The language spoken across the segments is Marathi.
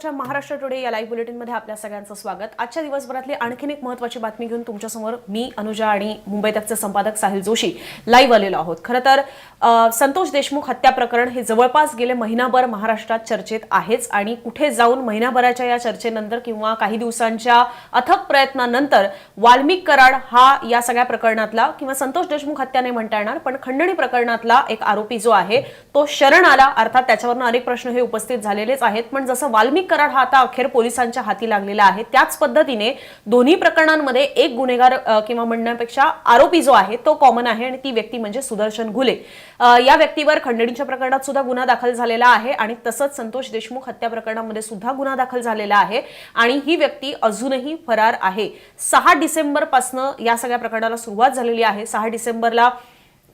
च्या महाराष्ट्र टुडे या लाईव्ह बुलेटिनमध्ये आपल्या सगळ्यांचं स्वागत. आजच्या दिवसभरातली आणखीन एक महत्वाची बातमी घेऊन तुमच्यासमोर मी अनुजा आणि मुंबई तकचे संपादक साहिल जोशी लाईव्ह आलेलो आहोत. खरं तर संतोष देशमुख हत्या प्रकरण हे जवळपास गेले महिनाभर महाराष्ट्रात चर्चेत आहेच आणि कुठे जाऊन महिनाभराच्या या चर्चेनंतर किंवा काही दिवसांच्या अथक प्रयत्नानंतर वाल्मिक कराड हा या सगळ्या प्रकरणातला किंवा संतोष देशमुख हत्या नाही म्हणता येणार पण खंडणी प्रकरणातला एक आरोपी जो आहे तो शरण आला. अर्थात त्याच्यावरनं अनेक प्रश्न हे उपस्थित झालेलेच आहेत. पण जसं वाल्मिक कराड हा आता अखेर पोलिसांच्या हाती लागलेला आहे. त्याच पद्धतीने दोन्ही प्रकरणांमध्ये एक गुन्हेगार किंवा म्हणण्यापेक्षा आरोपी जो आहे तो कॉमन आहे आणि ती व्यक्ती म्हणजे सुदर्शन घुले. या व्यक्तीवर खंडणीच्या प्रकरणात सुद्धा गुन्हा दाखल झालेला आहे आणि तसंच संतोष देशमुख हत्या प्रकरणामध्ये सुद्धा गुन्हा दाखल झालेला आहे आणि ही व्यक्ती अजूनही फरार आहे. सहा डिसेंबर पासनं या सगळ्या प्रकरणाला सुरुवात झालेली आहे. सहा डिसेंबरला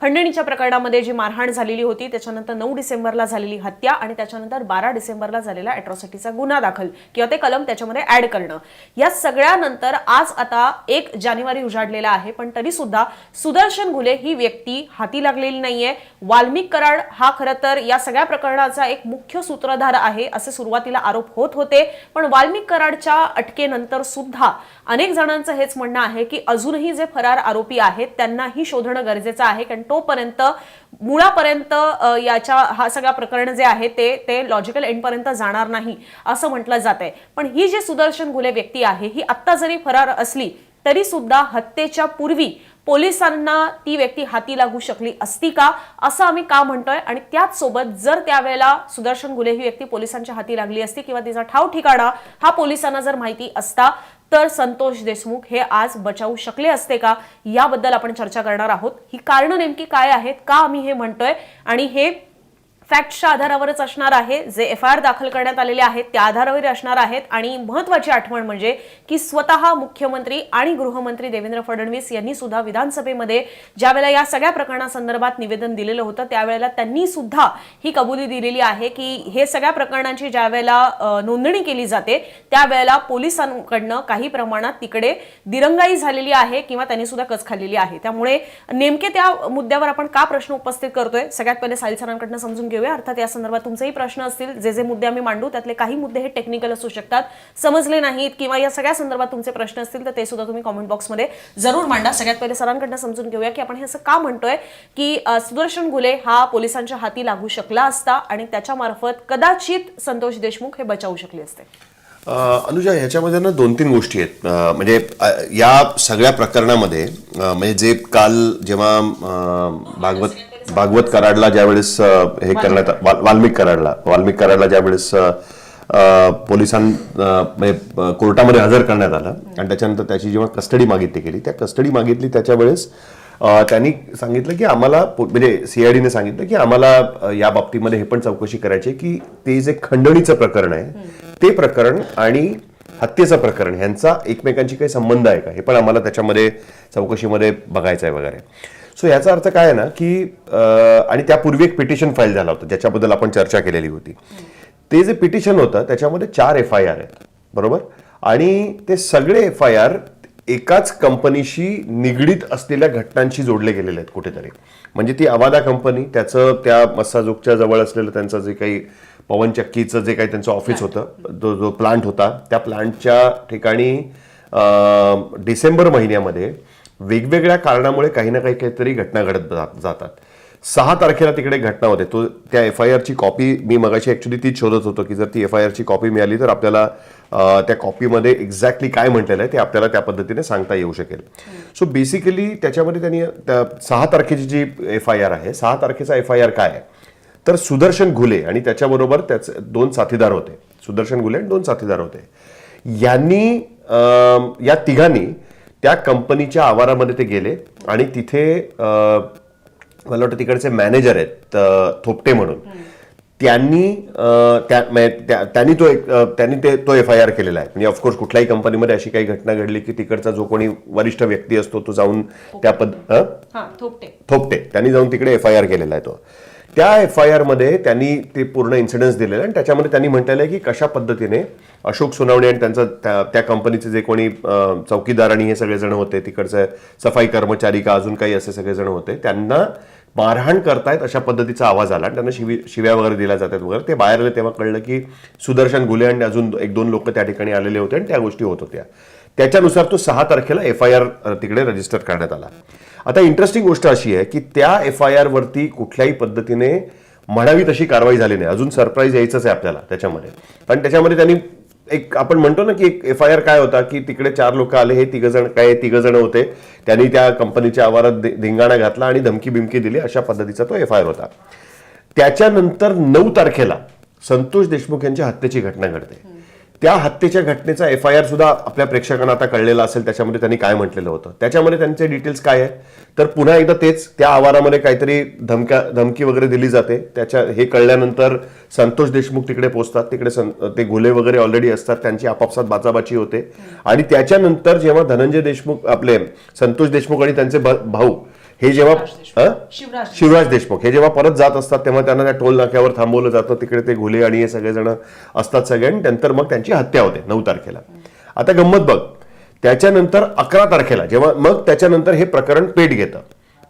खंडणीच्या प्रकरणामध्ये जी मारहाण झालेली होती त्याच्यानंतर नऊ डिसेंबरला झालेली हत्या आणि त्याच्यानंतर बारा डिसेंबरला झालेला अॅट्रॉसिटीचा गुन्हा दाखल किंवा ते कलम त्याच्यामध्ये ऍड करणं. या सगळ्यानंतर आज आता एक जानेवारी उजाडलेला आहे पण तरी सुद्धा सुदर्शन घुले ही व्यक्ती हाती लागलेली नाहीये. वाल्मिक कराड हा खरं तर या सगळ्या प्रकरणाचा एक मुख्य सूत्रधार आहे असे सुरुवातीला आरोप होत होते. पण वाल्मिक कराडच्या अटकेनंतर सुद्धा अनेक जणांचं हेच म्हणणं आहे की अजूनही जे फरार आरोपी आहेत त्यांनाही शोधणं गरजेचं आहे कारण तोपर्यंत मुळापर्यंत याच्या हा सगळा प्रकरण जे आहे ते ते लॉजिकल एंडपर्यंत जाणार नाही असं म्हटलं जात आहे पण ही जी सुदर्शन घुले व्यक्ती आहे ही आत्ता जरी फरार असली तरी सुद्धा हत्येच्या पूर्वी पोलिसांना ती व्यक्ती हाती लागू शकली असती का असं आम्ही का म्हणतोय? आणि त्याच सोबत जर त्यावेळेला सुदर्शन गुले ही व्यक्ती पोलिसांच्या हाती लागली असती किंवा तिचा ठाव ठिकाणा हा पोलिसांना जर माहिती असता तर संतोष देशमुख हे आज बचावू शकले असते का? याबद्दल आपण चर्चा करणार आहोत. ही कारणं नेमकी काय आहेत? का आम्ही हे म्हणतोय? आणि हे फॅक्टच्या आधारावरच असणार आहे. जे एफ आय आर दाखल करण्यात आलेले आहेत त्या आधारावर असणार आहेत. आणि महत्वाची आठवण म्हणजे की स्वतः मुख्यमंत्री आणि गृहमंत्री देवेंद्र फडणवीस यांनी सुद्धा विधानसभेमध्ये ज्यावेळेला या सगळ्या प्रकरणासंदर्भात निवेदन दिलेलं होतं त्यावेळेला त्यांनी सुद्धा ही कबुली दिलेली आहे की हे सगळ्या प्रकरणांची ज्यावेळेला नोंदणी केली जाते त्यावेळेला पोलिसांकडनं काही प्रमाणात तिकडे दिरंगाई झालेली आहे किंवा त्यांनी सुद्धा कच खाल्लेली आहे. त्यामुळे नेमके त्या मुद्द्यावर आपण का प्रश्न उपस्थित करतोय? सगळ्यात पहिले साहिल सरांकडनं समजून घेऊया. अर्थात या संदर्भात तुमचेही प्रश्न असतील. जे जे मुद्दे आम्ही मांडू त्यातले काही मुद्दे हे टेक्निकल असू शकतात. समजले नाहीत किंवा या सगळ्या संदर्भात तुमचे प्रश्न असतील तर ते सुद्धा तुम्ही कॉमेंट बॉक्समध्ये जरूर मांडा. सगळ्यात पहिले सरांकडनं समजून घेऊया की आपण हे असं का म्हणतोय की सुदर्शन घुले हा पोलिसांच्या हाती लागू शकला असता आणि त्याच्या मार्फत कदाचित संतोष देशमुख हे बचावू शकले असते. अनुजा ह्याच्यामध्ये ना दोन तीन गोष्टी आहेत. म्हणजे या सगळ्या प्रकरणामध्ये म्हणजे जे काल जेव्हा भागवत भागवत कराडला ज्यावेळेस हे करण्यात वाल- वाल्मिक कराडला वाल्मिक कराडला ज्यावेळेस पोलिसां म्हणजे कोर्टामध्ये हजर करण्यात आलं आणि त्याच्यानंतर त्याची जेव्हा कस्टडी मागितली गेली त्या कस्टडी मागितली त्याच्या वेळेस त्यांनी सांगितलं की आम्हाला म्हणजे सीआयडीने सांगितलं की आम्हाला या बाबतीमध्ये हे पण चौकशी करायची की ते जे खंडणीचं प्रकरण आहे ते प्रकरण आणि हत्येचं प्रकरण ह्यांचा एकमेकांशी काही संबंध आहे का? हे पण आम्हाला त्याच्यामध्ये चौकशीमध्ये बघायचं आहे वगैरे. सो याचा अर्थ काय आहे ना की आणि त्यापूर्वी एक पिटिशन फाईल झाला होता ज्याच्याबद्दल आपण चर्चा केलेली होती. ते जे पिटिशन होतं त्याच्यामध्ये चार एफ आय आर आहेत. बरोबर? आणि ते सगळे एफ आय आर एकाच कंपनीशी निगडीत असलेल्या घटनांशी जोडले गेलेले आहेत कुठेतरी. म्हणजे ती अवादा कंपनी त्याचं त्या मस्साजोगच्या जवळ असलेलं त्यांचं जे काही पवनचक्कीचं जे काही त्यांचं ऑफिस होतं जो जो प्लांट होता त्या प्लांटच्या ठिकाणी डिसेंबर महिन्यामध्ये वेगवेगळ्या कारणामुळे काही ना काही काहीतरी घटना घडत जात- जातात. सहा तारखेला तिकडे घटना होते. तो त्या एफ आय आरची कॉपी मी मगाशी ॲक्च्युली ती शोधत होतो की जर ती एफ आय आरची कॉपी मिळाली तर आपल्याला त्या कॉपीमध्ये एक्झॅक्टली काय म्हटलेलं आहे ते आपल्याला त्या पद्धतीने सांगता येऊ शकेल. सो बेसिकली त्याच्यामध्ये त्यांनी सहा तारखेची जी एफ आय आर आहे सहा तारखेचा एफ आय आर काय आहे? तर सुदर्शन घुले आणि त्याच्याबरोबर त्याचे दोन साथीदार होते. सुदर्शन घुले आणि दोन साथीदार होते. यांनी या तिघांनी त्या कंपनीच्या आवारामध्ये ते गेले आणि तिथे मला वाटतं तिकडचे मॅनेजर आहेत थोपटे म्हणून. त्यांनी त्यांनी तो एक त्यांनी ते तो एफ आय आर केलेला आहे. म्हणजे ऑफकोर्स कुठल्याही कंपनीमध्ये अशी काही घटना घडली की तिकडचा जो कोणी वरिष्ठ व्यक्ती असतो तो जाऊन त्या पद थोपटे. थोपटे. त्यांनी जाऊन तिकडे एफ आय आर केलेला आहे तो. त्या एफ आय आरमध्ये त्यांनी ते पूर्ण इन्सिडन्स दिलेलं आणि त्याच्यामध्ये त्यांनी म्हटलेलं आहे की कशा पद्धतीने अशोक सोनावणे आणि त्यांचं त्या त्या कंपनीचे जे कोणी चौकीदार आणि हे सगळेजण होते तिकडचे सफाई कर्मचारी का अजून काही असे सगळेजण होते त्यांना मारहाण करतायत अशा पद्धतीचा आवाज आला. आणि त्यांना शिवी शिव्या वगैरे दिल्या जातात वगैरे. ते बाहेर आले तेव्हा कळलं की सुदर्शन घुले आणि अजून एक दोन लोक त्या ठिकाणी आलेले होते आणि त्या गोष्टी होत होत्या. त्याच्यानुसार तो सहा तारखेला एफ आय आर तिकडे रजिस्टर करण्यात आला. आता इंटरेस्टिंग गोष्ट अशी आहे की त्या एफ आय आर वरती कुठल्याही पद्धतीने म्हणावी तशी कारवाई झाली नाही. अजून सरप्राईज यायचंच आहे आपल्याला त्याच्यामध्ये. पण त्याच्यामध्ये त्यांनी एक आपण म्हणतो ना की एक एफ आय आर काय होता की तिकडे चार लोक आले हे तिघ जण काय तिघ जण होते. त्यांनी त्या कंपनीच्या आवारात धिंगाणा घातला आणि धमकी बिमकी दिली. अशा पद्धतीचा तो एफ आय आर होता. त्याच्यानंतर नऊ तारखेला संतोष देशमुख यांच्या हत्येची घटना घडते. त्या हत्येच्या घटनेचा एफ आय आर सुद्धा आपल्या प्रेक्षकांना आता कळलेला असेल त्याच्यामध्ये त्यांनी काय म्हटलेलं होतं. त्याच्यामध्ये त्यांचे डिटेल्स काय आहे तर पुन्हा एकदा तेच त्या आवारामध्ये काहीतरी धमक्या धमकी वगैरे दिली जाते. त्याच्या हे कळल्यानंतर संतोष देशमुख तिकडे पोहोचतात तिकडे सं- ते गुले वगैरे ऑलरेडी असतात. त्यांची आपापसात बाचाबाची होते. आणि त्याच्यानंतर जेव्हा धनंजय देशमुख आपले संतोष देशमुख आणि त्यांचे भ- भाऊ हे जेव्हा? शिवराज देशमुख. हे? जेव्हा परत जात असतात तेव्हा त्यांना त्या टोल नाक्यावर थांबवलं जातं. तिकडे ते घुले आणि हे सगळेजण असतात सगळे. आणि नंतर मग त्यांची हत्या होते नऊ तारखेला. आता गंमत बघ. त्याच्यानंतर अकरा तारखेला जेव्हा मग त्याच्यानंतर हे प्रकरण पेट घेतं.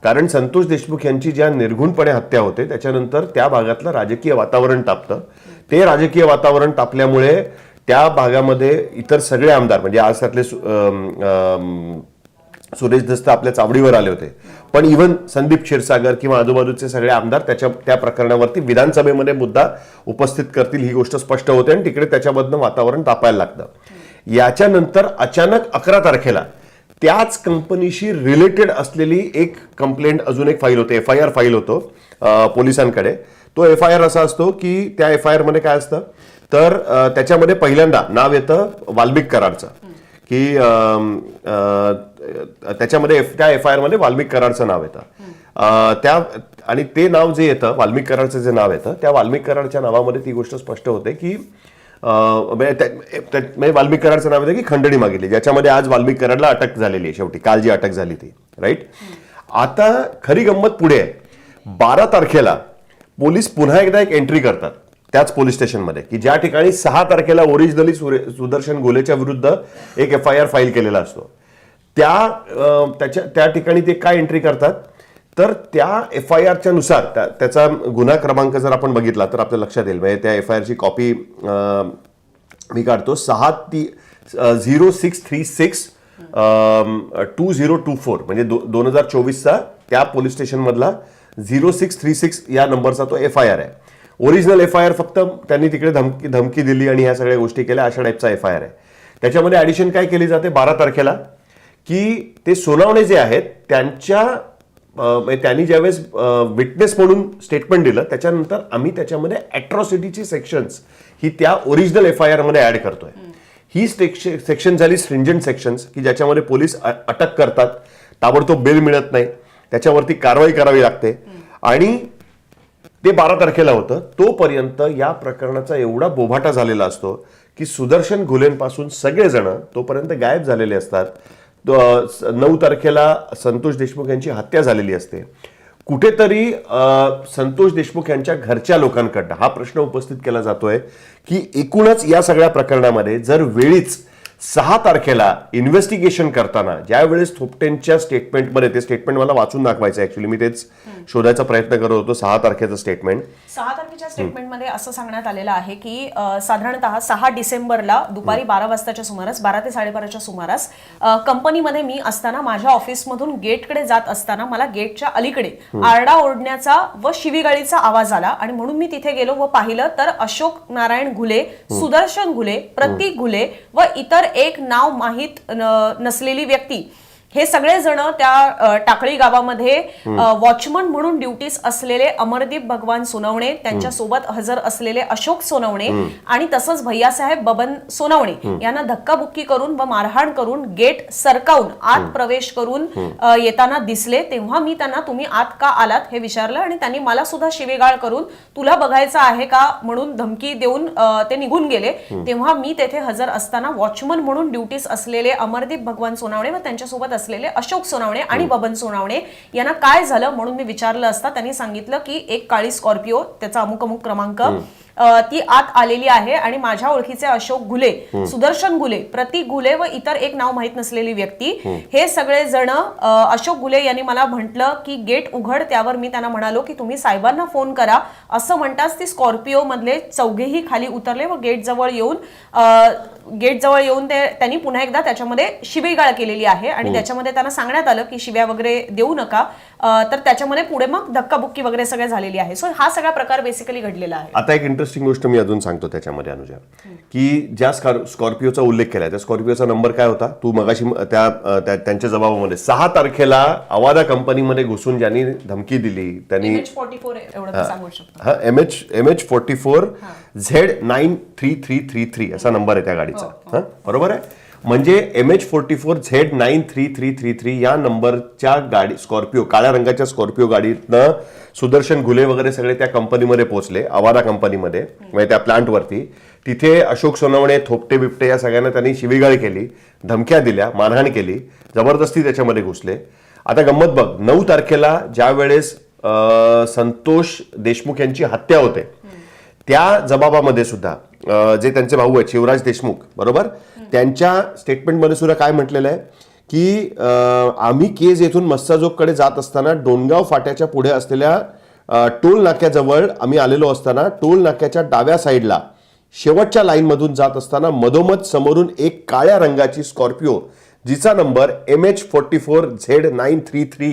कारण संतोष देशमुख यांची ज्या निर्घुणपणे हत्या होते त्याच्यानंतर त्या भागातलं राजकीय वातावरण तापतं. ते राजकीय वातावरण तापल्यामुळे त्या भागामध्ये इतर सगळे आमदार म्हणजे आज त्यातले सुरेश दस्त आपल्या चावडीवर आले होते. पण इव्हन संदीप क्षीरसागर किंवा आजूबाजूचे सगळे आमदार त्याच्या त्या प्रकरणावरती विधानसभेमध्ये मुद्दा उपस्थित करतील ही गोष्ट स्पष्ट होते आणि तिकडे त्याच्यामधनं वातावरण तापायला लागतं. याच्यानंतर अचानक अकरा तारखेला त्याच कंपनीशी रिलेटेड असलेली एक कंप्लेंट अजून एक फाईल होते. एफ आय आर फाईल होतो पोलिसांकडे. तो एफ आय आर असा असतो की त्या एफ आय आरमध्ये काय असतं? तर त्याच्यामध्ये पहिल्यांदा नाव येतं वाल्मिक करारचं की त्याच्यामध्ये F- त्या एफ आय आरमध्ये वाल्मिक करारचं नाव येतं. त्या आणि ते नाव जे येतं वाल्मिक करारचं जे नाव येतं त्या वाल्मिक करारच्या नावामध्ये ती गोष्ट स्पष्ट होते की म्हणजे म्हणजे वाल्मिक करारचं नाव येतं की खंडणी मागितली ज्याच्यामध्ये आज वाल्मिक करारला अटक झालेली आहे शेवटी काल जी अटक झाली ती राईट आता खरी गंमत पुढे आहे. बारा तारखेला पोलीस पुन्हा एकदा एक एंट्री करतात. त्याच पोलीस स्टेशनमध्ये की ज्या ठिकाणी सहा तारखेला ओरिजिनली सुदर्शन गोलेच्या विरुद्ध एक एफ आय आर फाईल केलेला असतो. त्या त्याच्या त्या ठिकाणी ते काय एंट्री करतात? तर त्या एफ आय आरच्या नुसार त्या- त्याचा गुन्हा क्रमांक जर आपण बघितला तर आपल्या लक्षात येईल. म्हणजे त्या एफ आय आरची कॉपी मी काढतो. सहा ती zero six three six two zero two four म्हणजे दो दोन हजार चोवीसचा त्या पोलीस स्टेशनमधला झिरो सिक्स थ्री सिक्स या नंबरचा तो एफ आय आर आहे. ओरिजिनल एफ आय आर फक्त त्यांनी तिकडे धमकी धमकी दिली आणि ह्या सगळ्या गोष्टी केल्या अशा टाईपचा एफ आय आर आहे. त्याच्यामध्ये ॲडिशन काय केली जाते? बारा तारखेला की ते सोनावणे जे आहेत त्यांच्या म्हणजे त्यांनी ज्यावेळेस विटनेस म्हणून स्टेटमेंट दिलं त्याच्यानंतर आम्ही त्याच्यामध्ये अॅट्रॉसिटीची सेक्शन्स ही त्या ओरिजिनल एफ आय आरमध्ये ॲड करतोय. ही सेक्शन झाली स्ट्रिंजंट सेक्शन्स की ज्याच्यामध्ये पोलीस अटक करतात. ताबडतोब बेल मिळत नाही. त्याच्यावरती कारवाई करावी लागते. आणि ते बारा तारखेला होतं. तोपर्यंत या प्रकरणाचा एवढा बोभाटा झालेला असतो की सुदर्शन घुलेंपासून सगळेजण तोपर्यंत गायब झालेले असतात. नऊ तारखेला संतोष देशमुख यांची हत्या झालेली असते. कुठेतरी संतोष देशमुख यांच्या घरच्या लोकांकडनं हा प्रश्न उपस्थित केला जातोय की एकूणच या सगळ्या प्रकरणामध्ये जर वेळीच सहा तारखेला इन्व्हेस्टिगेशन करताना ज्या वेळेस थोपटेंच्या स्टेटमेंटमध्ये ते स्टेटमेंट मला वाचून दाखवायचं ऍक्च्युली मी तेच शोधायचा प्रयत्न करत होतो सहा तारखेचं स्टेटमेंट सहा तारखेच्या स्टेटमेंटमध्ये असं सांगण्यात आलेलं आहे की साधारणतः सहा डिसेंबरला दुपारी बारा वाजताच्या सुमारास बारा ते साडेबाराच्या सुमारास कंपनीमध्ये मी असताना माझ्या ऑफिसमधून गेटकडे जात असताना मला गेटच्या अलीकडे आरडा ओढण्याचा व शिवीगाळीचा आवाज आला आणि म्हणून मी तिथे गेलो व पाहिलं तर अशोक नारायण घुले सुदर्शन घुले प्रतीक घुले व इतर एक नाव माहीत नसलेली व्यक्ती हे सगळे जण त्या टाकळी गावामध्ये वॉचमन म्हणून ड्युटीस असलेले अमरदीप भगवान सोनवणे त्यांच्यासोबत हजर असलेले अशोक सोनवणे आणि तसंच भैयासाहेब बबन सोनवणे यांना धक्काबुक्की करून व मारहाण करून गेट सरकावून आत प्रवेश करून येताना दिसले. तेव्हा मी त्यांना तुम्ही आत का आलात? हे विचारलं आणि त्यांनी मला सुद्धा शिवेगाळ करून तुला बघायचं आहे का? म्हणून धमकी देऊन ते निघून गेले. तेव्हा मी तेथे हजर असताना वॉचमन म्हणून ड्युटीस असलेले अमरदीप भगवान सोनावणे व त्यांच्यासोबत असलेले अशोक सोनावणे आणि बबन सोनावणे यांना काय झालं म्हणून मी विचारलं असता. त्यांनी सांगितलं की एक काळी स्कॉर्पिओ त्याचा अमुक अमुक क्रमांक अ, ती आत आलेली आहे आणि माझ्या ओळखीचे अशोक घुले सुदर्शन घुले प्रतीक घुले व इतर एक नाव माहीत नसलेली व्यक्ती. हे सगळे जण अशोक घुले यांनी मला म्हटलं की गेट उघड. त्यावर मी त्यांना म्हणालो की तुम्ही साहेबांना फोन करा. असं म्हणताच ती स्कॉर्पिओ मधले चौघेही खाली उतरले व गेट जवळ येऊन गेट जवळ येऊन ते त्यांनी पुन्हा एकदा त्याच्यामध्ये शिवीगाळ केलेली आहे. आणि त्याच्यामध्ये त्यांना सांगण्यात आलं की शिव्या वगैरे देऊ नका. तर त्याच्यामध्ये पुढे मग धक्काबुक्की वगैरे सगळे झालेली आहे. सो हा सगळा प्रकार बेसिकली घडलेला आहे. आता एक इंटरेस्टिंग गोष्ट मी अजून सांगतो त्याच्यामध्ये अनुजा. की ज्या स्कॉर- स्कॉर्पिओचा उल्लेख केलाय त्या स्कॉर्पिओचा नंबर काय होता? तू मगाशी त्या त्यांच्या जबाबामध्ये सहा तारखेला अवादा कंपनीमध्ये घुसून ज्यांनी धमकी दिली त्यांनी हा. M H M H forty four Z nine three three three three असा नंबर आहे त्या गाडीचा. हा बरोबर आहे? म्हणजे M H forty four Z nine three three three three या नंबरच्या गाडी स्कॉर्पिओ काळ्या रंगाच्या स्कॉर्पिओ गाडीतनं सुदर्शन घुले वगैरे सगळे त्या कंपनीमध्ये पोहोचले आवारा कंपनीमध्ये म्हणजे त्या प्लांटवरती. तिथे अशोक सोनवणे थोपटे बिपटे या सगळ्यांना त्यांनी शिवीगाळ केली धमक्या दिल्या मारहाण केली जबरदस्ती त्याच्यामध्ये घुसले. आता गंमत बघ नऊ तारखेला ज्या वेळेस संतोष देशमुख यांची हत्या होते त्या जबाबामध्ये सुद्धा जे त्यांचे भाऊ आहेत शिवराज देशमुख बरोबर? त्यांच्या स्टेटमेंटमध्ये सुद्धा काय म्हटलेलं आहे? की आम्ही केज येथून मस्साजोगकडे जात असताना डोणगाव फाट्याच्या पुढे असलेल्या टोल नाक्याजवळ आम्ही आलेलो असताना टोल नाक्याच्या डाव्या साईडला शेवटच्या लाईनमधून जात असताना मधोमध समोरून एक काळ्या रंगाची स्कॉर्पिओ जिचा number M H forty four Z nine three three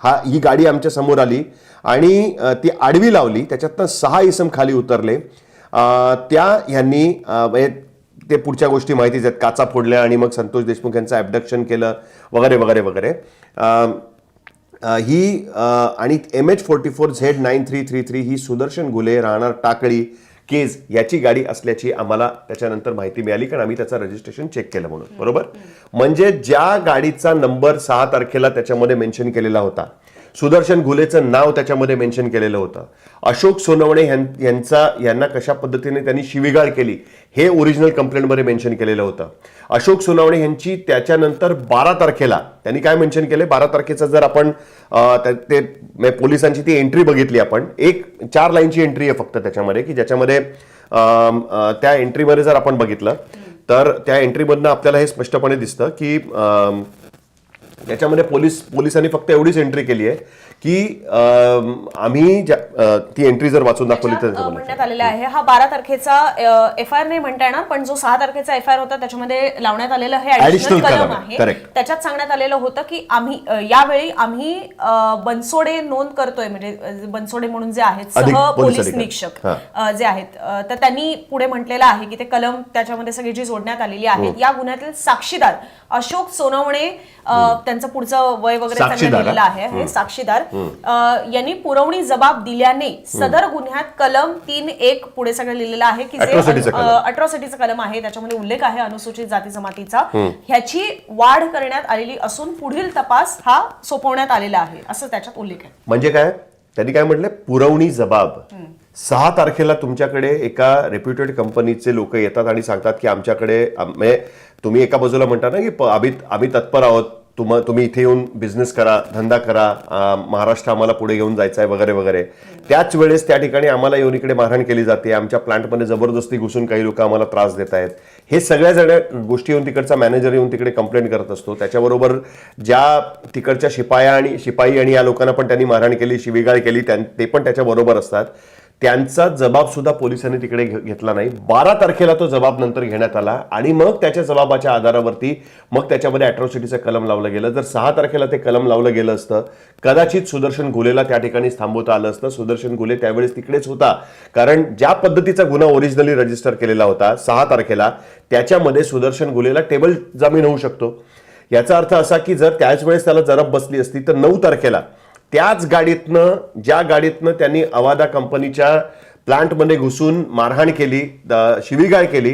हा ही गाडी आमच्यासमोर आली आणि ती आडवी लावली. त्याच्यातनं सहा इसम खाली उतरले. त्या ह्यांनी म्हणजे ते पुढच्या गोष्टी माहितीच आहेत. काचा फोडल्या आणि मग संतोष देशमुख यांचं ॲबडक्शन केलं वगैरे वगैरे वगैरे. ही आणि M H forty four Z nine three three three ही सुदर्शन गुले राहणार टाकळी केज याची गाडी असल्याची आम्हाला त्याच्यानंतर माहिती मिळाली कारण आम्ही त्याचं रजिस्ट्रेशन चेक केलं म्हणून. बरोबर? म्हणजे ज्या गाडीचा नंबर सहा तारखेला त्याच्यामध्ये मेन्शन केलेला होता सुदर्शन घुलेचं नाव त्याच्यामध्ये मेन्शन केलेलं होतं. अशोक सोनवणे यांचा यांना कशा पद्धतीने त्यांनी शिविगाळ केली हे ओरिजिनल कंप्लेंटमध्ये मेन्शन केलेलं होतं. अशोक सोनवणे यांची त्याच्यानंतर बारा तारखेला त्यांनी काय मेन्शन केले बारा तारखेचं जर आपण त्या- ते म्हणजे पोलिसांची ती एंट्री बघितली आपण एक चार लाईनची एंट्री आहे फक्त त्याच्यामध्ये की ज्याच्यामध्ये त्या एंट्रीमध्ये जर आपण बघितलं तर त्या एंट्रीमधनं आपल्याला हे स्पष्टपणे दिसतं की याच्यामध्ये पोलीस पोलिसांनी फक्त एवढीच एंट्री केली आहे. की आम्ही ती एंट्री जर वाचून दाखवली तर म्हणण्यात आलेला आहे हा बारा तारखेचा एफ आय आर नाही म्हणता येणार पण जो सहा तारखेचा एफ आय आर होता त्याच्यामध्ये लावण्यात आलेलं हे ऍडिशनल कलम आहे. आहे. त्याच्यात सांगण्यात आलेलं होतं की आम्ही यावेळी आम्ही बनसोडे नोंद करतोय म्हणजे बनसोडे म्हणून जे आहेत सह पोलीस. निरीक्षक हा. जे आहेत तर त्यांनी पुढे म्हटलेलं आहे की ते कलम त्याच्यामध्ये सगळी जी जोडण्यात आलेली आहेत या गुन्ह्यातील साक्षीदार अशोक सोनवणे अ, त्यांचं पुढचं वय वगैरे आहे हे साक्षीदार यांनी पुरवणी जबाब दिल्याने सदर गुन्ह्यात कलम तीन एक पुढे सगळं लिहिलेलं आहे की जे कलम. अट्रॉसिटीचा कलम आहे त्याच्यामध्ये उल्लेख आहे अनुसूचित जाती जमातीचा. ह्याची वाढ करण्यात आलेली असून पुढील तपास हा सोपवण्यात आलेला आहे असं त्याच्यात उल्लेख आहे. म्हणजे काय? त्यांनी काय म्हटलं? पुरवणी जबाब. सहा तारखेला तुमच्याकडे एका रेप्युटेड कंपनीचे लोक येतात आणि सांगतात की आमच्याकडे आम- म्हणजे तुम्ही एका बाजूला म्हणता ना की आम्ही आम्ही तत्पर आहोत. तुम तुम्ही इथे येऊन बिझनेस करा धंदा करा महाराष्ट्र आम्हाला पुढे घेऊन जायचं आहे वगैरे वगैरे. त्याच वेळेस त्या ठिकाणी आम्हाला येऊन इकडे मारहाण केली जाते. आमच्या प्लांटमध्ये जबरदस्ती घुसून काही लोक आम्हाला त्रास देत आहेत. हे सगळ्या सगळ्या गोष्टी येऊन तिकडचा मॅनेजर येऊन तिकडे कंप्लेंट करत असतो. त्याच्याबरोबर ज्या तिकडच्या शिपाया आणि शिपाई आणि या लोकांना पण त्यांनी मारहाण केली शिवीगाळ केली त्यां- ते पण त्याच्याबरोबर असतात. त्यांचा जबाब सुद्धा पोलिसांनी तिकडे घे- घेतला नाही. बारा तारखेला तो जबाब नंतर घेण्यात आला आणि मग त्याच्या जबाबाच्या आधारावरती मग त्याच्यामध्ये अॅट्रॉसिटीचं कलम लावलं गेलं. जर सहा तारखेला ते कलम लावलं गेलं असतं कदाचित सुदर्शन गुलेला त्या ठिकाणी थांबवता आलं असतं. सुदर्शन गुले त्यावेळेस तिकडेच होता. कारण ज्या पद्धतीचा गुन्हा ओरिजिनली रजिस्टर केलेला होता सहा तारखेला त्याच्यामध्ये सुदर्शन गुलेला टेबल जामीन होऊ शकतो. याचा अर्थ असा की जर त्याच वेळेस त्याला जरब बसली असती तर नऊ तारखेला त्याच गाडीतनं ज्या गाडीतनं त्यांनी अवादा कंपनीच्या प्लांटमध्ये घुसून मारहाण केली शिवीगाळ केली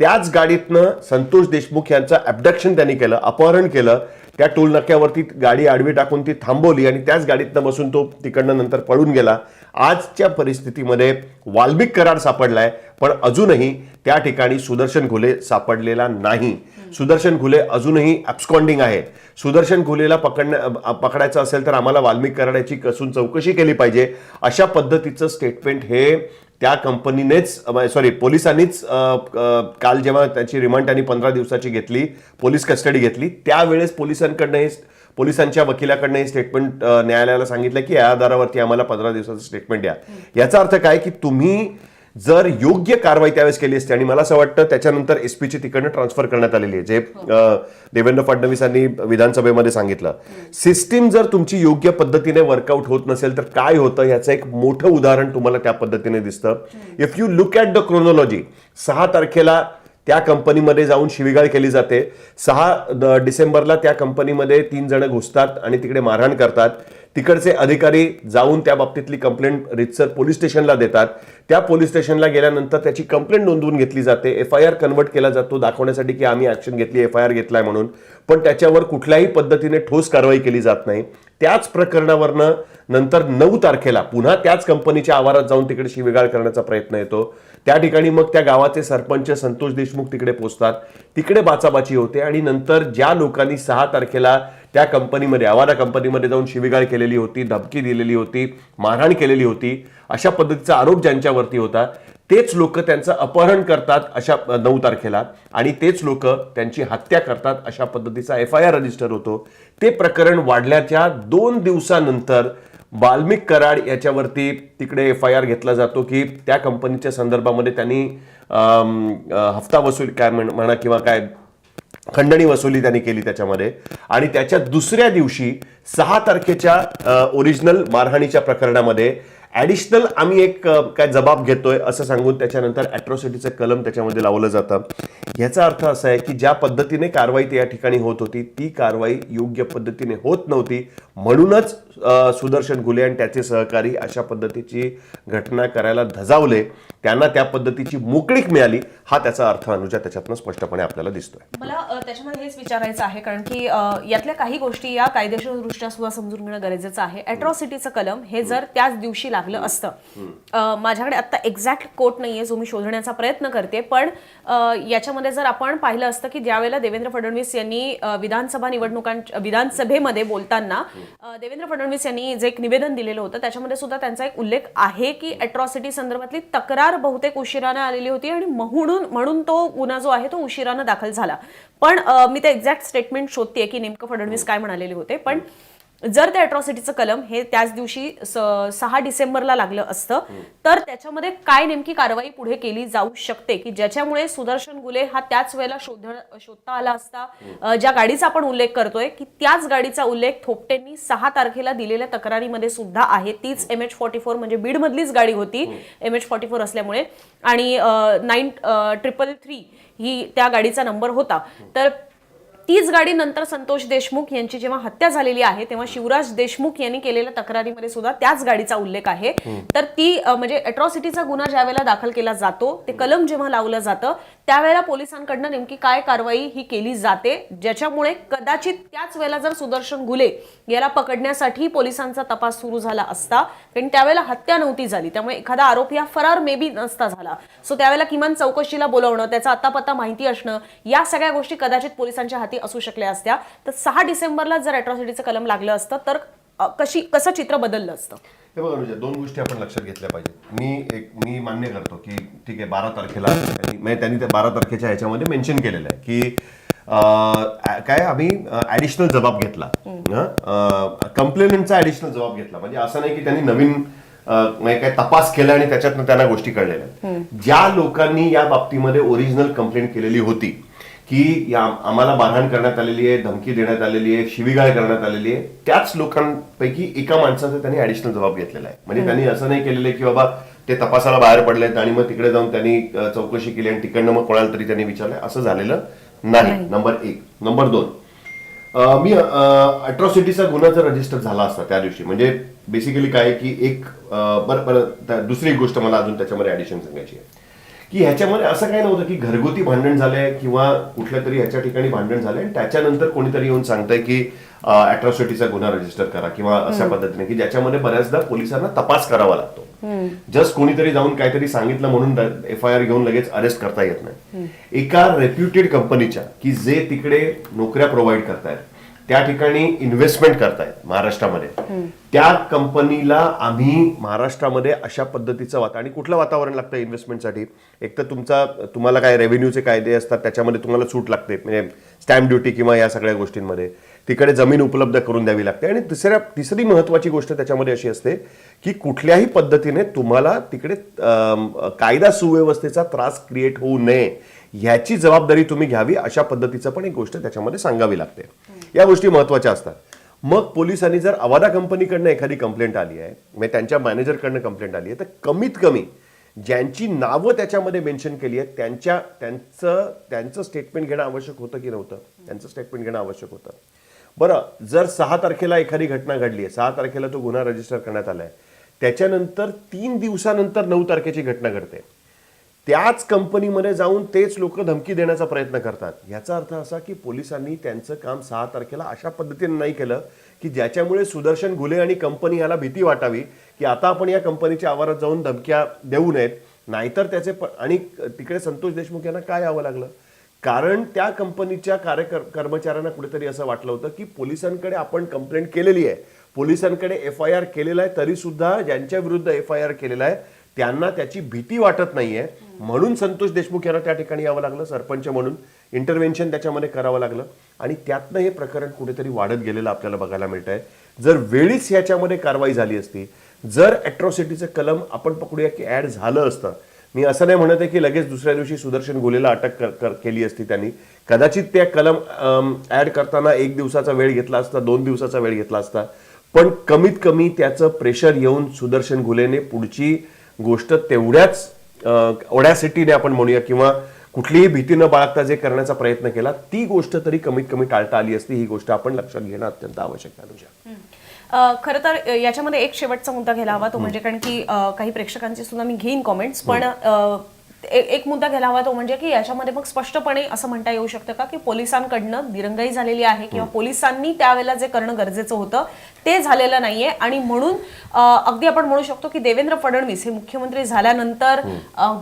त्याच गाडीतनं संतोष देशमुख यांचं ॲबडक्शन त्यांनी केलं अपहरण केलं त्या टोल नाक्यावरती गाडी आडवी टाकून ती थांबवली आणि त्याच गाडीतनं बसून तो तिकडनं नंतर पळून गेला. आजच्या परिस्थितीमध्ये वाल्मिक करार सापडलाय पण अजूनही त्या ठिकाणी सुदर्शन घुले सापडलेला नाही. सुदर्शन घुले अजूनही ॲब्स्कॉन्डिंग आहे सुदर्शन घुलेला पकडण्या पकडायचं असेल तर आम्हाला वाल्मिक कराडाची कसून चौकशी केली पाहिजे. अशा पद्धतीचं स्टेटमेंट हे त्या कंपनीनेच सॉरी पोलिसांनीच काल जेव्हा त्याची रिमांड त्यांनी पंधरा दिवसाची घेतली पोलीस कस्टडी घेतली त्यावेळेस पोलिसांकडनं हे पोलिसांच्या वकिलाकडनं हे स्टेटमेंट न्यायालयाला सांगितलं की या आधारावरती आम्हाला पंधरा दिवसाचं स्टेटमेंट द्या. याचा अर्थ काय की तुम्ही जर योग्य कारवाई त्यावेळेस केली असते आणि मला असं वाटतं त्याच्यानंतर एसपीची तिकडनं ट्रान्सफर करण्यात आलेली आहे जे अ, देवेंद्र फडणवीसांनी विधानसभेमध्ये सांगितलं. सिस्टीम जर तुमची योग्य पद्धतीने वर्कआउट होत नसेल तर काय होतं याचं एक मोठं उदाहरण तुम्हाला त्या पद्धतीने दिसतं. If you look at the chronology सहा तारखेला त्या कंपनीमध्ये जाऊन शिवीगाळ केली जाते. सहा डिसेंबरला त्या कंपनीमध्ये तीन जण घुसतात आणि तिकडे मारहाण करतात. तिकडचे अधिकारी जाऊन त्या बाबतीतली कंप्लेंट रितसर पोलीस स्टेशनला देतात. त्या पोलीस स्टेशनला गेल्यानंतर त्याची कंप्लेंट नोंदवून घेतली जाते. एफ आय आर कन्वर्ट केला जातो. दाखवण्यासाठी की आम्ही ॲक्शन घेतली एफ आय आर घेतलाय म्हणून. पण त्याच्यावर कुठल्याही पद्धतीने ठोस कारवाई केली जात नाही. त्याच प्रकरणावरनं नंतर नऊ तारखेला पुन्हा त्याच कंपनीच्या आवारात जाऊन तिकडे शिवेगाळ करण्याचा प्रयत्न येतो. त्या ठिकाणी मग त्या गावाचे सरपंच संतोष देशमुख तिकडे पोचतात तिकडे बाचाबाची होते आणि नंतर ज्या लोकांनी सहा तारखेला त्या कंपनीमध्ये आवारा कंपनीमध्ये जाऊन शिवीगाळ केलेली होती धमकी दिलेली होती मारहाण केलेली होती. अशा पद्धतीचा आरोप ज्यांच्यावरती होता तेच लोक त्यांचं अपहरण करतात अशा नऊ तारखेला. आणि तेच लोक त्यांची हत्या करतात अशा पद्धतीचा एफ आय आर रजिस्टर होतो. ते प्रकरण वाढल्याच्या दोन दिवसानंतर वाल्मिक कराड याच्यावरती तिकडे एफ आय आर घेतला जातो की त्या कंपनीच्या संदर्भामध्ये त्यांनी हफ्ता वसूल काय म्हण- म्हणा किंवा काय खंडणी वसुली त्यांनी केली त्याच्यामध्ये. आणि त्याच्या दुसऱ्या दिवशी सहा तारखेच्या ओरिजिनल मारहाणीच्या प्रकरणामध्ये ऍडिशनल आम्ही एक काय जबाब घेतोय असं सांगून त्याच्यानंतर ॲट्रॉसिटीचं कलम त्याच्यामध्ये लावलं जातं. याचा अर्थ असा आहे की ज्या पद्धतीने कारवाई त्या ठिकाणी होत होती ती कारवाई योग्य पद्धतीने होत नव्हती. म्हणूनच सुदर्शन घुले आणि त्याचे सहकारी अशा पद्धतीची घटना करायला धजावले. त्यांना त्या पद्धतीची मोकळीक मिळाली. हा त्याचा अर्थ अनुजा त्याच्यातनं स्पष्टपणे आपल्याला दिसतोय. मला त्याच्यामध्ये हेच विचारायचं आहे कारण की यातल्या काही गोष्टी या कायदेशीर दृष्ट्या सुद्धा समजून घेणं गरजेचं आहे. अॅट्रॉसिटीचं कलम हे जर त्याच दिवशी लागलं असतं. माझ्याकडे आता एक्झॅक्ट कोट नाहीये जो मी शोधण्याचा प्रयत्न करते पण याच्यामध्ये जर आपण पाहिलं असतं की ज्यावेळेला देवेंद्र फडणवीस यांनी विधानसभा निवडणुकांच्या विधानसभेमध्ये बोलताना देवेंद्र फडणवीस यांनी जे एक निवेदन दिलेलं होतं त्याच्यामध्ये सुद्धा त्यांचा एक उल्लेख आहे की अॅट्रॉसिटी संदर्भातली तक्रार बहुतेक उशिरानं आलेली होती आणि म्हणून म्हणून तो गुन्हा जो आहे तो उशिरानं दाखल झाला. पण मी ते एक्झॅक्ट स्टेटमेंट शोधते की नेमकं फडणवीस काय म्हणालेले होते. पण जर ते अॅट्रॉसिटीचं कलम हे त्याच दिवशी सहा डिसेंबरला लागलं असतं तर त्याच्यामध्ये काय नेमकी कारवाई पुढे केली जाऊ शकते? की ज्याच्यामुळे सुदर्शन गुले हा त्याच वेळेला शोध शोधता आला असता? ज्या गाडीचा आपण उल्लेख करतोय की त्याच गाडीचा उल्लेख थोपटेंनी सहा तारखेला दिलेल्या तक्रारीमध्ये सुद्धा आहे. तीच एम एच फॉर्टी फोर म्हणजे बीडमधलीच गाडी होती एम एच फॉर्टी फोर असल्यामुळे. आणि नाईन ट्रिपल थ्री ही त्या गाडीचा नंबर होता. तर तीच गाडी नंतर संतोष देशमुख यांची जेव्हा हत्या झालेली आहे तेव्हा शिवराज देशमुख यांनी केलेल्या तक्रारीमध्ये सुद्धा त्याच गाडीचा उल्लेख आहे. तर ती म्हणजे अॅट्रॉसिटीचा गुन्हा ज्या वेळेला दाखल केला जातो ते कलम जेव्हा लावलं जातं त्यावेळेला पोलिसांकडनं नेमकी काय कारवाई ही केली जाते ज्याच्यामुळे कदाचित त्याच वेळेला जर सुदर्शन गुले याला पकडण्यासाठी पोलिसांचा तपास सुरू झाला असता कारण त्यावेळेला हत्या नव्हती झाली त्यामुळे एखादा आरोपी हा फरार मे बी नसता झाला. सो त्यावेळेला किमान चौकशीला बोलवणं त्याचा अत्तापत्ता माहिती असणं या सगळ्या गोष्टी कदाचित पोलिसांच्या हाती असू शकल्या असत्या. तर सहा डिसेंबरला जर अॅट्रॉसिटीचं कलम लागलं असतं तर कशी कसं चित्र बदललं असतं? हे बघा अनुजा दोन गोष्टी आपण लक्षात घेतल्या पाहिजेत. मी एक मी मान्य करतो की ठीक आहे बारा तारखेला त्यांनी म्हणजे त्यांनी त्या बारा तारखेच्या ह्याच्यामध्ये मेन्शन केलेलं आहे की काय आम्ही ऍडिशनल जबाब घेतला. कंप्लेनंटचा ऍडिशनल जबाब घेतला. म्हणजे असं नाही की त्यांनी नवीन म्हणजे काय तपास केला आणि त्याच्यातनं त्यांना गोष्टी कळलेल्या. ज्या लोकांनी या बाबतीमध्ये ओरिजिनल कंप्लेंट केलेली होती की या आम्हाला मारहाण करण्यात आलेली आहे धमकी देण्यात आलेली आहे शिवीगाळ करण्यात आलेली आहे. त्याच लोकांपैकी एका माणसाचा त्यांनी ऍडिशनल जबाब घेतलेला आहे. म्हणजे त्यांनी असं नाही केलेलं आहे की बाबा ते तपासाला बाहेर पडलेत आणि मग तिकडे जाऊन त्यांनी चौकशी केली आणि तिकडनं मग कोणाला तरी त्यांनी विचारलंय असं झालेलं नाही. नंबर एक. नंबर दोन. मी अट्रॉसिटीचा गुन्हा जर रजिस्टर झाला असता त्या दिवशी. म्हणजे बेसिकली काय की एक बरं बरं दुसरी गोष्ट मला अजून त्याच्यामध्ये ऍडिशन सांगायची आहे. की ह्याच्यामध्ये असं काही नव्हतं की घरगुती भांडण झालंय किंवा कुठल्या तरी ह्याच्या ठिकाणी भांडण झालंय. आणि त्याच्यानंतर कोणीतरी येऊन सांगतंय की अट्रॉसिटीचा गुन्हा रजिस्टर करा किंवा अशा पद्धतीने की ज्याच्यामध्ये बऱ्याचदा पोलिसांना तपास करावा लागतो. जस्ट कोणीतरी जाऊन काहीतरी सांगितलं म्हणून एफ आय आर घेऊन लगेच अरेस्ट करता येत नाही. एका रेप्युटेड कंपनीच्या की जे तिकडे नोकऱ्या प्रोव्हाइड करतायत. त्या ठिकाणी इन्व्हेस्टमेंट करतायत महाराष्ट्रामध्ये. त्या कंपनीला आम्ही महाराष्ट्रामध्ये अशा पद्धतीचं वाता आणि कुठलं वातावरण लागतं इन्व्हेस्टमेंटसाठी एक तर तुमचा तुम्हाला काय रेव्हेन्यूचे कायदे असतात त्याच्यामध्ये तुम्हाला सूट लागते म्हणजे स्टॅम्प ड्युटी किंवा या सगळ्या गोष्टींमध्ये. तिकडे जमीन उपलब्ध करून द्यावी लागते. आणि तिसऱ्या तिसरी महत्वाची गोष्ट त्याच्यामध्ये अशी असते की कुठल्याही पद्धतीने तुम्हाला तिकडे कायदा सुव्यवस्थेचा त्रास क्रिएट होऊ नये ह्याची जबाबदारी तुम्ही घ्यावी अशा पद्धतीचं पण एक गोष्ट त्याच्यामध्ये सांगावी लागते. या गोष्टी महत्त्वाच्या असतात. मग पोलिसांनी जर अवादा कंपनीकडनं एखादी कंप्लेंट आली आहे म्हणजे त्यांच्या मॅनेजरकडनं कंप्लेंट आली आहे तर कमीत कमी ज्यांची नावं त्याच्यामध्ये मेन्शन केली आहेत त्यांच्या त्यांचं त्यांचं स्टेटमेंट घेणं आवश्यक होतं की नव्हतं? त्यांचं स्टेटमेंट घेणं आवश्यक होतं. बरं जर सहा तारखेला एखादी घटना घडली आहे सहा तारखेला तो गुन्हा रजिस्टर करण्यात आलाय त्याच्यानंतर तीन दिवसानंतर नऊ तारखेची घटना घडते. त्याच कंपनीमध्ये जाऊन तेच लोक धमकी देण्याचा प्रयत्न करतात. याचा अर्थ असा की पोलिसांनी त्यांचं काम सहा तारखेला अशा पद्धतीने नाही केलं की ज्याच्यामुळे सुदर्शन घुले आणि कंपनी याला भीती वाटावी की आता आपण या कंपनीच्या आवारात जाऊन धमक्या देऊ नयेत. नाहीतर त्याचे प- आणि तिकडे संतोष देशमुख यांना काय यावं लागलं? कारण त्या कंपनीच्या कार्यकर कर्मचाऱ्यांना कुठेतरी असं वाटलं होतं की पोलिसांकडे आपण कंप्लेंट केलेली आहे. पोलिसांकडे एफ आय आर केलेला आहे तरीसुद्धा ज्यांच्या विरुद्ध एफ आय आर केलेला आहे त्यांना त्याची भीती वाटत नाहीये. म्हणून संतोष देशमुख यांना त्या ठिकाणी यावं लागलं सरपंच म्हणून. इंटरव्हेन्शन त्याच्यामध्ये करावं लागलं. आणि त्यातनं हे प्रकरण कुठेतरी वाढत गेलेलं आपल्याला बघायला मिळत आहे जर वेळीच ह्याच्यामध्ये कारवाई झाली असती जर अॅट्रॉसिटीचं कलम आपण पकडूया की ऍड झालं असतं. मी असं नाही म्हणत आहे की लगेच दुसऱ्या दिवशी सुदर्शन गुलेला अटक कर- कर- केली असती त्यांनी. कदाचित त्या कलम ऍड करताना एक दिवसाचा वेळ घेतला असता दोन दिवसाचा वेळ घेतला असता. पण कमीत कमी त्याचं प्रेशर येऊन सुदर्शन घुलेने पुढची गोष्ट तेवढ्याच ओढ्यासिटीने आपण म्हणूया किंवा कुठलीही भीती न बाळगता जे करण्याचा प्रयत्न केला ती गोष्ट तरी कमीत कमी टाळता आली असती ही गोष्ट आपण लक्षात घेणं अत्यंत आवश्यक आहे अ, खरं तर याच्यामध्ये एक शेवटचा मुद्दा घ्यायला हवा तो म्हणजे कारण की काही प्रेक्षकांचे सुद्धा मी घेईन कॉमेंट्स पण एक मुद्दा घ्यायला हवा तो म्हणजे की याच्यामध्ये मग स्पष्टपणे असं म्हणता येऊ शकतं का की पोलिसांकडनं दिरंगाई झालेली आहे किंवा पोलिसांनी त्यावेळेला जे करणं गरजेचं होतं ते झालेलं नाहीये. आणि म्हणून अगदी आपण म्हणू शकतो की देवेंद्र फडणवीस हे मुख्यमंत्री झाल्यानंतर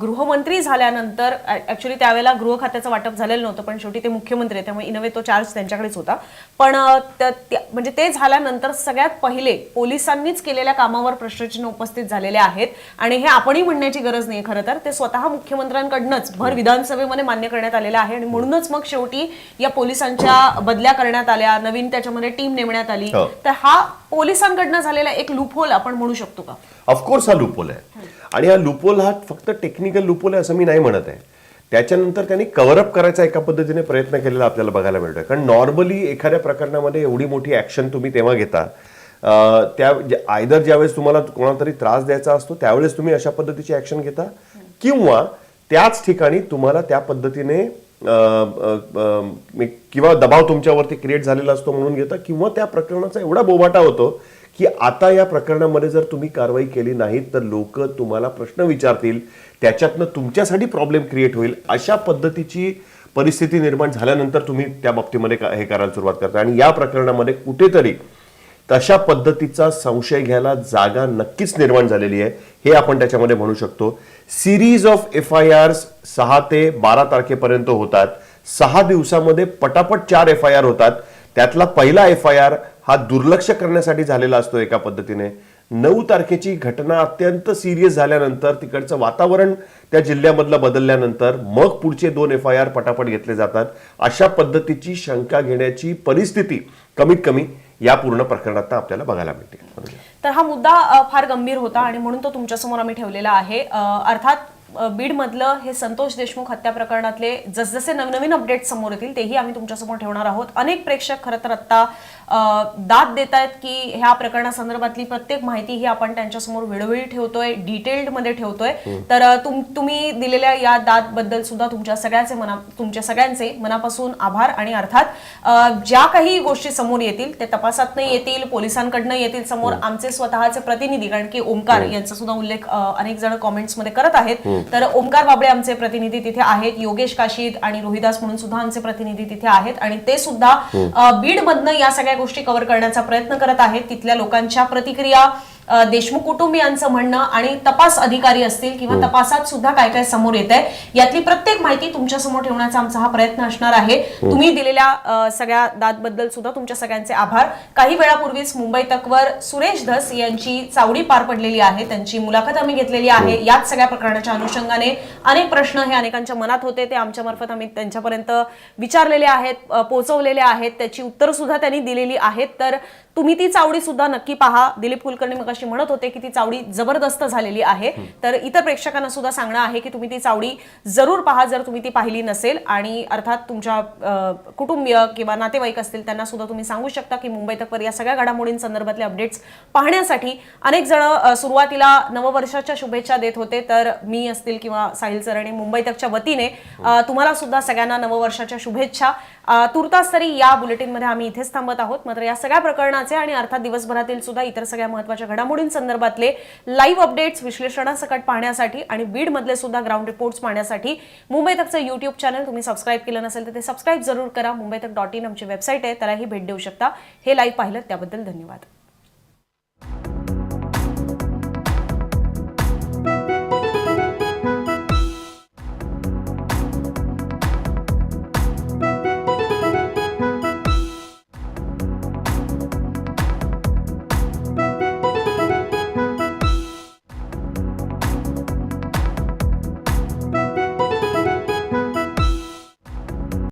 गृहमंत्री झाल्यानंतर ऍक्च्युली त्यावेळेला गृह खात्याचं वाटप झालेलं नव्हतं पण शेवटी ते मुख्यमंत्री आहे त्यामुळे इनवे तो चार्ज त्यांच्याकडेच होता. पण म्हणजे ते झाल्यानंतर सगळ्यात पहिले पोलिसांनीच केलेल्या कामावर प्रश्नचिन्ह उपस्थित झालेले आहेत. आणि हे आपणही म्हणण्याची गरज नाही खरं तर. ते स्वतः मुख्यमंत्र्यांकडनंच भर विधानसभेमध्ये मान्य करण्यात आलेलं आहे. आणि म्हणूनच मग शेवटी या पोलिसांच्या बदल्या करण्यात आल्या नवीन त्याच्यामध्ये टीम नेमण्यात आली. हो. तर हा पोलिसांकडनं झालेला एक लुपोल आपण म्हणू शकतो का? ऑफकोर्स हा लुपोल आहे. आणि हा लुपोल हा फक्त टेक्निकल लुपोल आहे असं मी नाही म्हणत आहे. त्याच्यानंतर त्यांनी कव्हरअप करायचा एका पद्धतीने प्रयत्न केलेला आपल्याला बघायला मिळतोय. कारण नॉर्मली एखाद्या प्रकरणामध्ये एवढी मोठी ऍक्शन तुम्ही तेव्हा घेता त्या आयदर ज्यावेळेस तुम्हाला कोणातरी त्रास द्यायचा असतो त्यावेळेस तुम्ही अशा पद्धतीची ऍक्शन घेता किंवा त्याच ठिकाणी तुम्हाला त्या पद्धतीने किंवा दबाव तुमच्यावरती क्रिएट झालेला असतो म्हणून घेता किंवा त्या प्रकरणाचा एवढा बोबाटा होतो की आता या प्रकरणामध्ये जर तुम्ही कारवाई केली नाही तर लोक तुम्हाला प्रश्न विचारतील त्याच्यातनं तुमच्यासाठी प्रॉब्लेम क्रिएट होईल अशा पद्धतीची परिस्थिती निर्माण झाल्यानंतर तुम्ही त्या बाबतीमध्ये का- हे करायला सुरुवात करता. आणि या प्रकरणामध्ये कुठेतरी तशा पद्धतीचा संशय घ्यायला जागा नक्कीच निर्माण झालेली आहे हे आपण त्याच्यामध्ये म्हणू शकतो. Series of F I R सहा ते बारा तारखेपर्यंत होतात. सहा दिवसामध्ये पटापट चार एफ आय आर होतात. त्यातला पहिला एफ आय आर हा दुर्लक्ष करण्यासाठी झालेला असतो एका पद्धतीने. नऊ तारखेची घटना अत्यंत सिरियस झाल्यानंतर तिकडचं वातावरण त्या जिल्ह्यामधलं बदलल्यानंतर मग पुढचे दोन एफ आय आर पटापट घेतले जातात. अशा पद्धतीची शंका घेण्याची परिस्थिती कमीत कमी या पूर्ण प्रकरणात आपल्याला बघायला मिळते तर हा मुद्दा फार गंभीर होता आणि म्हणून तो तुमच्यासमोर आम्ही ठेवलेला आहे. अर्थात बीडमधलं हे संतोष देशमुख हत्या प्रकरणातले जसजसे नवनवीन अपडेट समोर येतील तेही आम्ही तुमच्यासमोर ठेवणार आहोत. अनेक प्रेक्षक खरं तर आत्ता दाद देत आहेत की ह्या प्रकरणासंदर्भातली प्रत्येक माहिती ही आपण त्यांच्यासमोर वेळोवेळी ठेवतोय डिटेल्डमध्ये ठेवतोय तर तुम तुम्ही दिलेल्या या दादबद्दल सुद्धा तुमच्या सगळ्याचे मना तुमच्या सगळ्यांचे मनापासून आभार आणि अर्थात ज्या काही गोष्टी समोर येतील ते तपासात येतील पोलिसांकडनं येतील समोर आमचे स्वतःचे प्रतिनिधी कारण की ओमकार यांचा सुद्धा उल्लेख अनेक जण कॉमेंट्समध्ये करत आहेत. तर ओमकार बाबळे आमचे प्रतिनिधी तिथे आहेत योगेश काशीद आणि रोहिदास म्हणून सुद्धा आमचे प्रतिनिधी तिथे आहेत आणि ते सुद्धा बीड मधनं या सगळ्या गोष्टी कव्हर करण्याचा प्रयत्न करत आहेत. तिथल्या लोकांच्या प्रतिक्रिया देशमुख कुटुंबियांचं म्हणणं आणि तपास अधिकारी असतील किंवा तपासात सुद्धा काय काय समोर येत आहे यातली प्रत्येक माहिती तुमच्यासमोर ठेवण्याचा आमचा हा प्रयत्न असणार आहे. तुम्ही दिलेल्या सगळ्या दादबद्दल सुद्धा तुमच्या सगळ्यांचे आभार. काही वेळापूर्वीच मुंबई तकवर सुरेश धस यांची चावडी पार पडलेली आहे. त्यांची मुलाखत आम्ही घेतलेली आहे. याच सगळ्या प्रकरणाच्या अनुषंगाने अनेक प्रश्न हे अनेकांच्या मनात होते. ते आमच्या मार्फत आम्ही त्यांच्यापर्यंत विचारलेले आहेत पोहोचवलेले आहेत. त्याची उत्तर सुद्धा त्यांनी दिलेली आहेत. तर तुम्ही ती चावडी सुद्धा नक्की पहा. दिलीप कुलकर्णी मग अशी म्हणत होते की ती चावडी जबरदस्त झालेली आहे. तर इतर प्रेक्षकांना सुद्धा सांगणं आहे की तुम्ही ती चावडी जरूर पहा जर तुम्ही ती पाहिली नसेल. आणि अर्थात तुमच्या कुटुंबीय किंवा नातेवाईक असतील त्यांना सुद्धा तुम्ही सांगू शकता की मुंबई तकवर या सगळ्या घडामोडींसंदर्भातले अपडेट्स पाहण्यासाठी अनेक जण सुरुवातीला नववर्षाच्या शुभेच्छा देत होते. तर मी असतील किंवा साहिल चरणे मुंबई तकच्या वतीने अ, तुम्हाला सुद्धा सगळ्यांना नववर्षाच्या शुभेच्छा. तुर्तास तरी या बुलेटिनमध्ये आम्ही इथेच थांबत आहोत. मात्र या सगळ्या प्रकरणाचे आणि अर्थात दिवसभरातील सुद्धा इतर सगळ्या महत्त्वाच्या घडामोडींसंदर्भातले लाईव्ह अपडेट्स विश्लेषणासकट पाहण्यासाठी आणि बीडमधले सुद्धा ग्राउंड रिपोर्ट्स पाहण्यासाठी मुंबई तकचं यूट्यूब चॅनल तुम्ही सबस्क्राईब केलं नसेल तर ते सबस्क्राईब जरूर करा. मुंबई तक डॉट इन आमची वेबसाईट आहे. त्यालाही भेट देऊ शकता. हे लाईव्ह पाहिलं त्याबद्दल धन्यवाद.